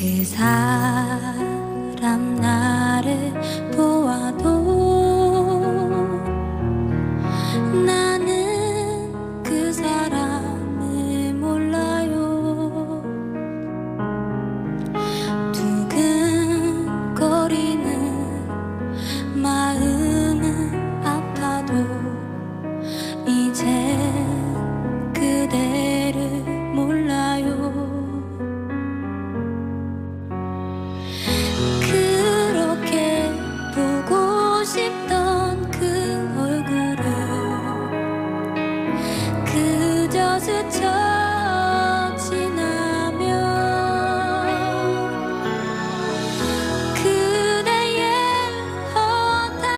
그 사람 was a